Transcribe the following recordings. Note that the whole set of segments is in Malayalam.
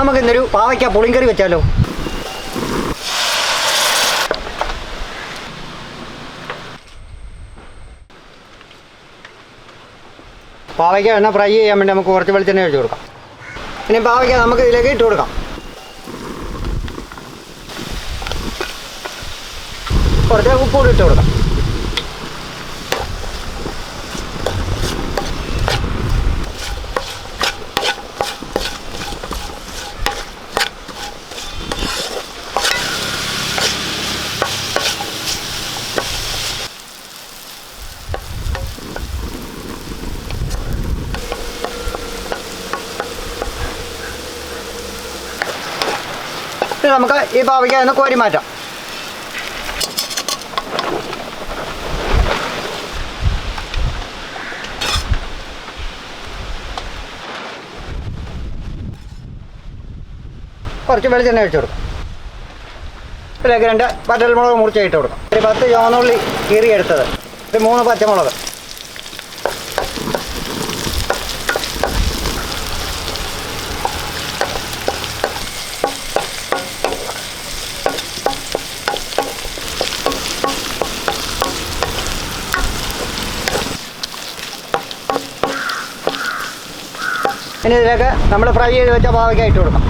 നമുക്ക് ഇന്നൊരു പാവയ്ക്ക പുളിങ്കറി വെച്ചാലോ? പാവയ്ക്ക എണ്ണ ഫ്രൈ ചെയ്യാൻ വേണ്ടി നമുക്ക് കുറച്ച് വെളിച്ചെണ്ണ ഒഴിച്ച് കൊടുക്കാം. ഇനി പാവയ്ക്ക നമുക്ക് ഇതിലേക്ക് ഇട്ട് കൊടുക്കാം. കുറച്ച് ഉപ്പ് കൂടി ഇട്ട് കൊടുക്കാം. ഇനി നമുക്ക് ഈ പാവയ്ക്ക ഒന്ന് കോരി മാറ്റാം. കുറച്ച് വെളിച്ചെണ്ണ ഒഴിച്ചു കൊടുക്കാം. ഇതിലേക്ക് രണ്ട് പറ്റൽമുളക് മുറിച്ച് ഇട്ട് കൊടുക്കാം. ഒരു പത്ത് ചുവന്നുള്ളി കീറിയെടുത്തത്. ഒരു മൂന്ന് പച്ചമുളക്. ഇനി ഇതിലേക്ക് നമ്മൾ ഫ്രൈ ചെയ്ത് വെച്ച പാവയ്ക്ക ഇട്ട് കൊടുക്കാം.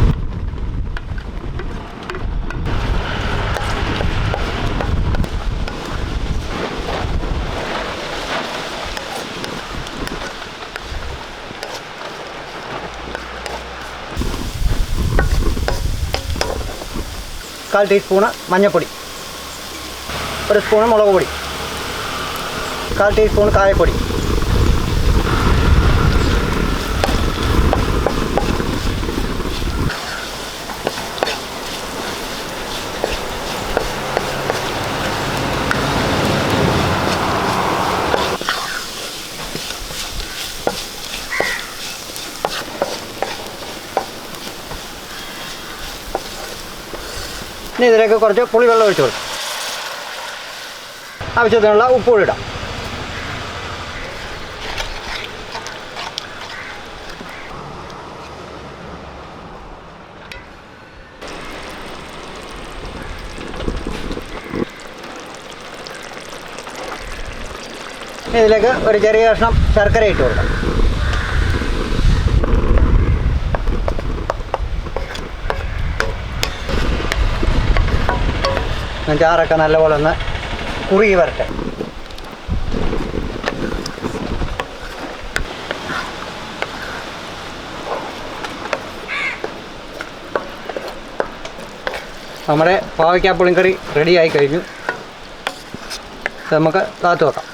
കാൽ ടീസ്പൂണ് മഞ്ഞൾപ്പൊടി. ഒരു സ്പൂണ് മുളക് പൊടി കാൽ ടീസ്പൂൺ കായപ്പൊടി. ഇനി ഇതിലേക്ക് കുറച്ച് പുളിവെള്ളം ഒഴിച്ച് കൊടുക്കും. ആവശ്യത്തിനുള്ള ഉപ്പ് കൂടി ഇടാം. ഇതിലേക്ക് ഒരു ചെറിയ കഷ്ണം ശർക്കര ഇട്ട് കൊടുക്കാം. ചാറൊക്കെ നല്ലപോലെ ഒന്ന് കുറുകി വരട്ടെ. നമ്മുടെ പാവയ്ക്കാപ്പുളിയും കറി റെഡിയായി കഴിഞ്ഞു. ഇത് നമുക്ക് കാത്തു വെക്കാം.